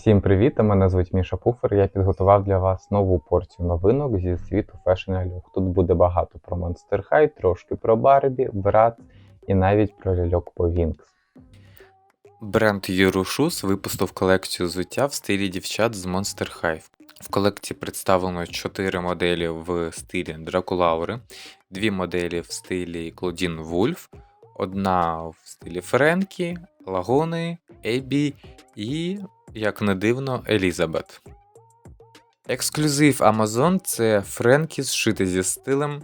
Всім привіт! Мене звуть Міша Пуфер. Я підготував для вас нову порцію новинок зі світу фешн ляльок. Тут буде багато про Monster High, трошки про Барбі, брат і навіть про ляльок по Вінкс. Бренд Euroshoes випустив колекцію взуття в стилі дівчат з Monster High. В колекції представлено 4 моделі в стилі Дракулаури, 2 моделі в стилі Клодін Вульф, одна в стилі Френкі, Лагони, Ебі і, як не дивно, Елізабет. Ексклюзив Amazon це Френкі зшити зі стилем.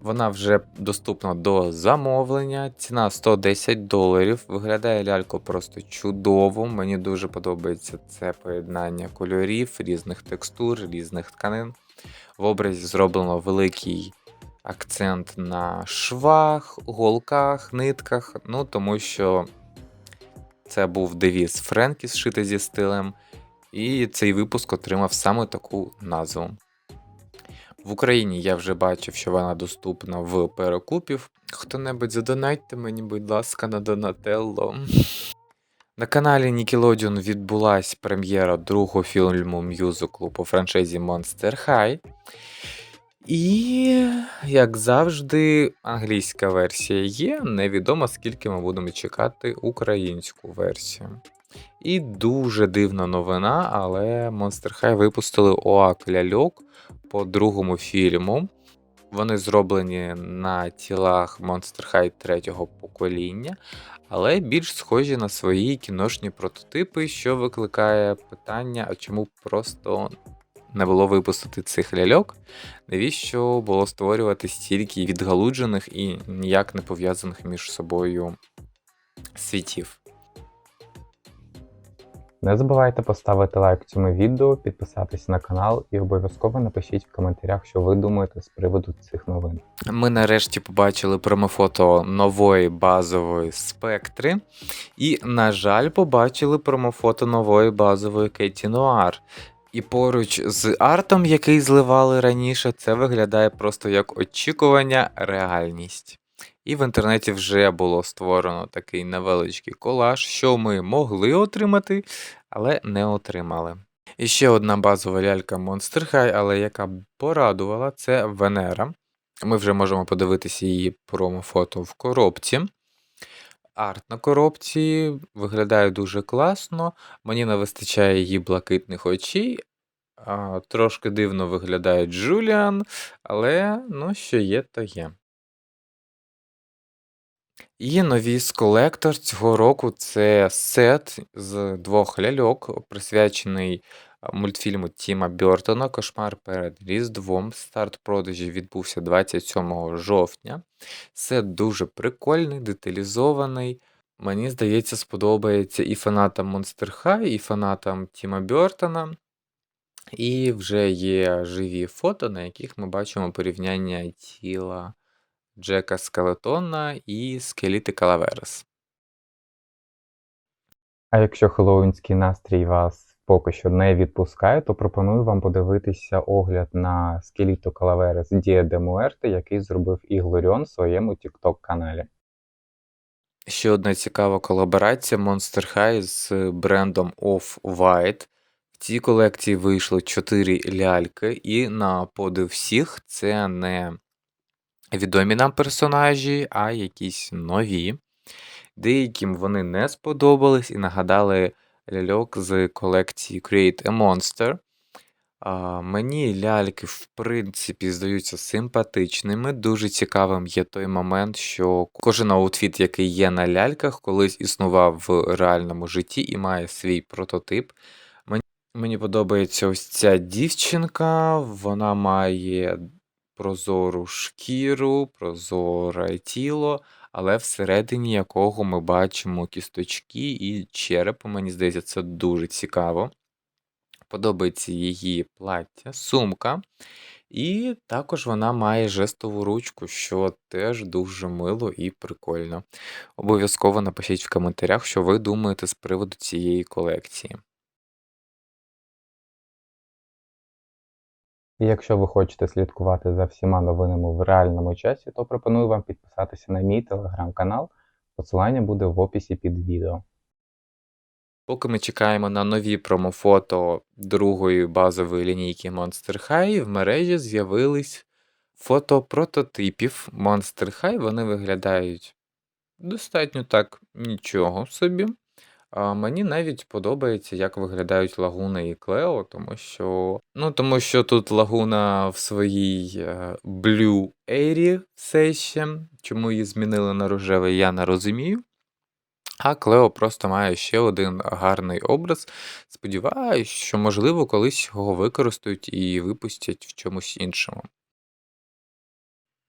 Вона вже доступна до замовлення. Ціна 110 доларів. Виглядає лялько просто чудово. Мені дуже подобається це поєднання кольорів, різних текстур, різних тканин. В образі зроблено великий акцент на швах, голках, нитках. Ну, тому що це був девіз Френкі зшити зі стилем. І цей випуск отримав саме таку назву. В Україні я вже бачив, що вона доступна в перекупів. Хто-небудь задонатьте мені, будь ласка, на Донателло. На каналі Nickelodeon відбулась прем'єра другого фільму мюзиклу по франшизі Monster High. І, як завжди, англійська версія є. Невідомо, скільки ми будемо чекати українську версію. І дуже дивна новина, але Monster High випустили ОАК ляльок по другому фільму. Вони зроблені на тілах Monster High третього покоління, але більш схожі на свої кіношні прототипи, що викликає питання, а чому просто не було випустити цих ляльок? Навіщо було створювати стільки відгалуджених і ніяк не пов'язаних між собою світів? Не забувайте поставити лайк цьому відео, підписатись на канал і обов'язково напишіть в коментарях, що ви думаєте з приводу цих новин. Ми нарешті побачили промофото нової базової спектри. І, на жаль, побачили промофото нової базової Кеті Нуар. І поруч з артом, який зливали раніше, це виглядає просто як очікування, реальність. І в інтернеті вже було створено такий невеличкий колаж, що ми могли отримати, але не отримали. І ще одна базова лялька Monster High, але яка порадувала, це Венера. Ми вже можемо подивитися її промо-фото в коробці. Арт на коробці виглядає дуже класно. Мені не вистачає її блакитних очей. Трошки дивно виглядає Джуліан, але ну, що є, то є. І нові з колектор цього року це сет з двох ляльок, присвячений мультфільму Тіма Бертона Кошмар перед Різдвом. Старт продажі відбувся 27 жовтня. Сет дуже прикольний, деталізований. Мені здається, сподобається і фанатам Monster High, і фанатам Тіма Бертона. І вже є живі фото, на яких ми бачимо порівняння тіла. Джека Скелетона і Скеліти Калаверес. А якщо хеллоуінський настрій вас поки що не відпускає, то пропоную вам подивитися огляд на Скеліто Калаверес Дія де Муерте, який зробив Іглоріон в своєму TikTok каналі. Ще одна цікава колаборація Monster High з брендом Off-White. В цій колекції вийшло 4 ляльки, і на подив всіх це не відомі нам персонажі, а якісь нові. Деяким вони не сподобались і нагадали ляльок з колекції Create a Monster. А, Мені ляльки, в принципі, здаються симпатичними. Дуже цікавим є той момент, що кожен аутфіт, який є на ляльках, колись існував в реальному житті і має свій прототип. Мені, мені подобається ось ця дівчинка, вона має прозору шкіру, прозоре тіло, але всередині якого ми бачимо кісточки і череп. Мені здається, це дуже цікаво. Подобається її плаття, сумка. І також вона має жестову ручку, що теж дуже мило і прикольно. Обов'язково напишіть в коментарях, що ви думаєте з приводу цієї колекції. І якщо ви хочете слідкувати за всіма новинами в реальному часі, то пропоную вам підписатися на мій телеграм-канал. Посилання буде в описі під відео. Поки ми чекаємо на нові промофото другої базової лінійки Monster High, в мережі з'явились фото прототипів Monster High. Вони виглядають достатньо так нічого собі. Мені навіть подобається, як виглядають Лагуна і Клео, тому що, ну, тому що тут Лагуна в своїй е, Blue Ері все ще. Чому її змінили на рожевий, я не розумію. А Клео просто має ще один гарний образ. Сподіваюсь, що, можливо, колись його використають і випустять в чомусь іншому.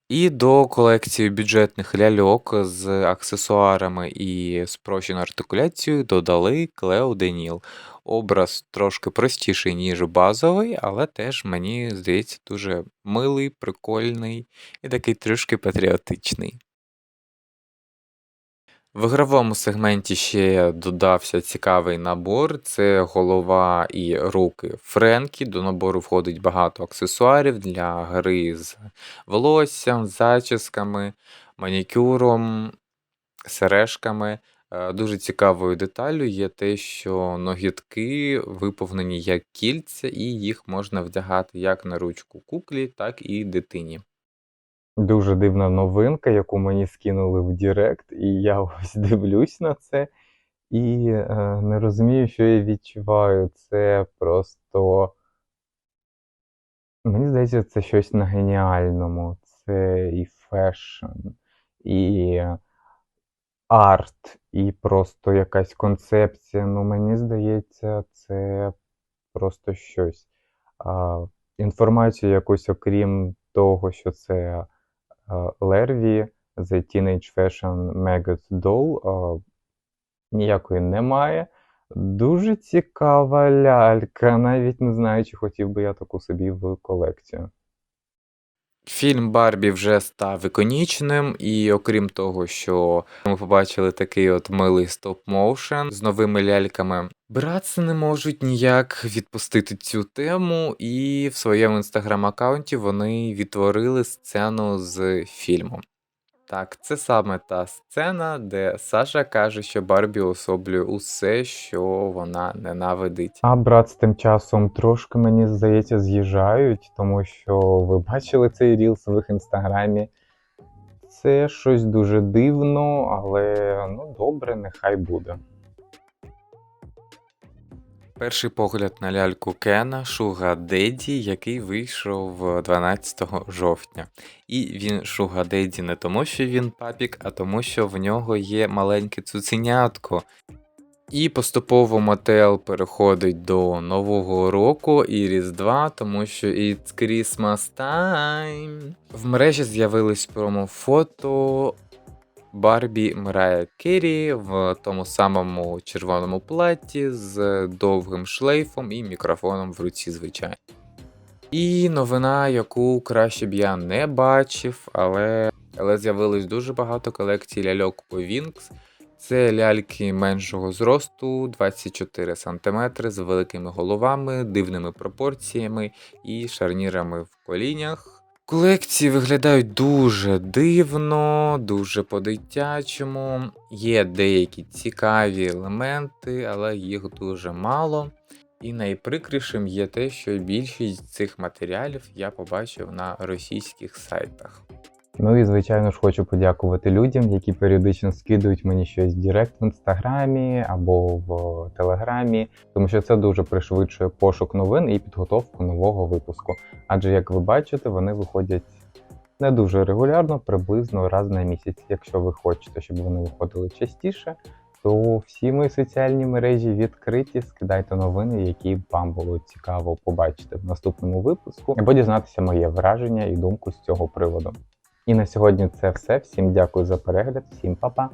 І до колекції бюджетних ляльок з аксесуарами і спрощеною артикуляцією додали Клео Деніл. Образ трошки простіший, ніж базовий, але теж мені здається дуже милий, прикольний і такий трішки патріотичний. В ігровому сегменті ще додався цікавий набор: це голова і руки Френкі. До набору входить багато аксесуарів для гри з волоссям, зачісками, манікюром, сережками. Е, Дуже цікавою деталлю є те, що ногітки виповнені як кільця, і їх можна вдягати як на ручку куклі, так і дитині. Дуже дивна новинка, яку мені скинули в Директ, і я ось дивлюсь на це і е, не розумію, що я відчуваю. Це просто. Мені здається, це щось на геніальному. Це і фешн, і арт, і просто якась концепція. Ну, мені здається, це просто щось. А, інформацію якусь, окрім того, що це Лерві, The Teenage Fashion Maggot Doll, ніякої немає. Дуже цікава лялька. Навіть не знаю, чи хотів би я таку собі в колекцію. Фільм Барбі вже став іконічним, і окрім того, що ми побачили такий от милий стоп-моушен з новими ляльками, братці не можуть ніяк відпустити цю тему, і в своєму інстаграм-аккаунті вони відтворили сцену з фільму. Так, це саме та сцена, де Саша каже, що Барбі особлює усе, що вона ненавидить. А брат з тим часом трошки, мені здається, з'їжджають, тому що ви бачили цей рілс в їх інстаграмі. Це щось дуже дивно, але ну добре, нехай буде. Перший погляд на ляльку Кена Шуга Деді, який вийшов 12 жовтня. І він Шуга Деді не тому, що він папік, а тому, що в нього є маленьке цуценятко. І поступово Мотел переходить до Нового року і Різдва, тому що it's Christmas time. В мережі з'явились промофото Барбі Мирая Керрі в тому самому червоному платі з довгим шлейфом і мікрофоном в руці, звичайно. І новина, яку краще б я не бачив, але, але з'явилось дуже багато колекцій ляльок по Wings. Це ляльки меншого зросту, 24 см з великими головами, дивними пропорціями і шарнірами в колінях. Колекції виглядають дуже дивно, дуже по-дитячому. Є деякі цікаві елементи, але їх дуже мало. І найприкрішим є те, що більшість цих матеріалів я побачив на російських сайтах. Ну і звичайно ж хочу подякувати людям, які періодично скидують мені щось в Директ в інстаграмі або в Телеграмі, тому що це дуже пришвидшує пошук новин і підготовку нового випуску. Адже, як ви бачите, вони виходять не дуже регулярно, приблизно раз на місяць. Якщо ви хочете, щоб вони виходили частіше, то всі мої соціальні мережі відкриті. Скидайте новини, які вам було цікаво побачити в наступному випуску, або дізнатися моє враження і думку з цього приводу. І на сьогодні це все. Всім дякую за перегляд, всім па-па!